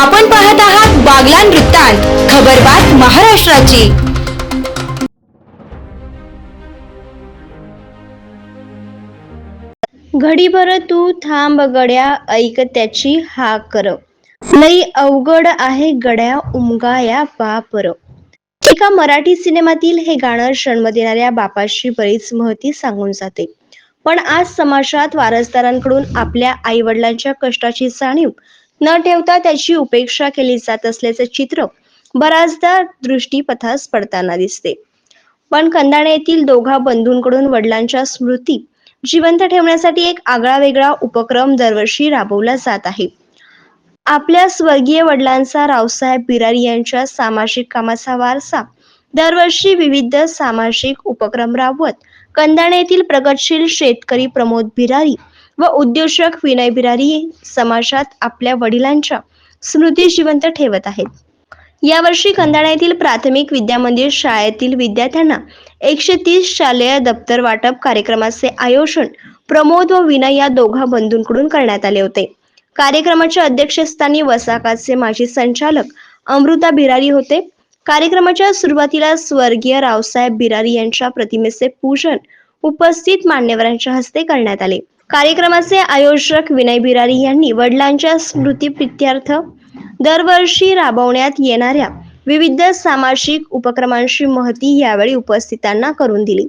आपण पाहत आहात बागलान वृत्तांत खबरबात महाराष्ट्राची. घडीभर तू थांब गड्या ऐक त्याची हाकर लई अवघड आहे गड्या उमगाया बापर. एका मराठी सिनेमातील हे गाणं जन्म देणाऱ्या बापाशी बरीच महती सांगून जाते. पण आज समाजात वारसदारांकडून आपल्या आई वडिलांच्या कष्टाची जाणीव न ठेवता त्याची उपेक्षा केली जात असल्याचे चित्र बऱ्याचदा दृष्टीपथास पडताना दिसते. पण कंदाणे येथील दोघा बंधूंकडून वडिलांच्या स्मृती जिवंत ठेवण्यासाठी एक आगळा वेगळा उपक्रम दरवर्षी राबवला जात आहे. आपल्या स्वर्गीय वडिलांचा रावसाहेब बिरारी यांच्या सामाजिक कामाचा वारसा दरवर्षी विविध सामाजिक उपक्रम राबवत कंदाणे येथील प्रगतशील शेतकरी प्रमोद बिरारी व उद्योजक विनय बिरारी समाजात आपल्या वडिलांच्या स्मृती जिवंत ठेवत आहेत. यावर्षी कंदाणा येथील प्राथमिक विद्यामंदिर शाळेतील विद्यार्थ्यांना एकशे तीस शालेय दप्तर वाटप कार्यक्रमाचे आयोजन प्रमोद व विनय या दोघा बंधूंकडून करण्यात आले होते. कार्यक्रमाच्या अध्यक्षस्थानी वसाकाचे माजी संचालक अमृता बिरारी होते. कार्यक्रमाच्या सुरुवातीला स्वर्गीय रावसाहेब बिरारी यांच्या प्रतिमेचे पूजन उपस्थित मान्यवरांच्या हस्ते करण्यात आले. कार्यक्रमाचे आयोजक विनय बिरारी यांनी वडिलांच्या स्मृतीप्रित्यर्थ दरवर्षी राबवण्यात येणाऱ्या विविध सामाजिक उपक्रमांची महती यावेळी उपस्थितांना करून दिली.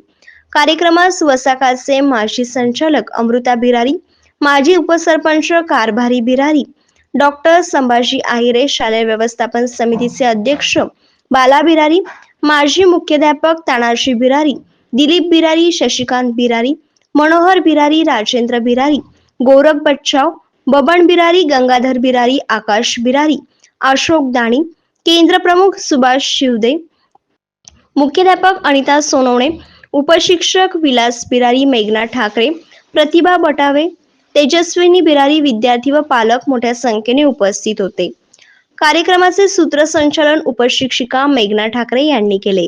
कार्यक्रमास वसाकाचे माजी संचालक अमृता बिरारी माजी उपसरपंच कारभारी बिरारी डॉक्टर संभाजी आहिरे शालेय व्यवस्थापन समितीचे अध्यक्ष बाला बिरारी माजी मुख्याध्यापक तानाजी बिरारी दिलीप बिरारी शशिकांत बिरारी मनोहर बिरारी राजेंद्र बिरारी गोरख बच्चाव बबन बिरारी गंगाधर बिरारी आकाश बिरारी अशोक दाणी केंद्र प्रमुख सुभाष शिवदे मुख्याध्यापक अनिता सोनवणे उपशिक्षक विलास बिरारी मेघना ठाकरे प्रतिभा बटावे तेजस्विनी बिरारी विद्यार्थी व पालक मोठ्या संख्येने उपस्थित होते. कार्यक्रमाचे सूत्रसंचालन उपशिक्षिका मेघना ठाकरे यांनी केले.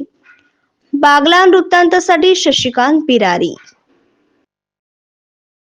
बागला वृत्तांतासाठी शशिकांत बिरारी.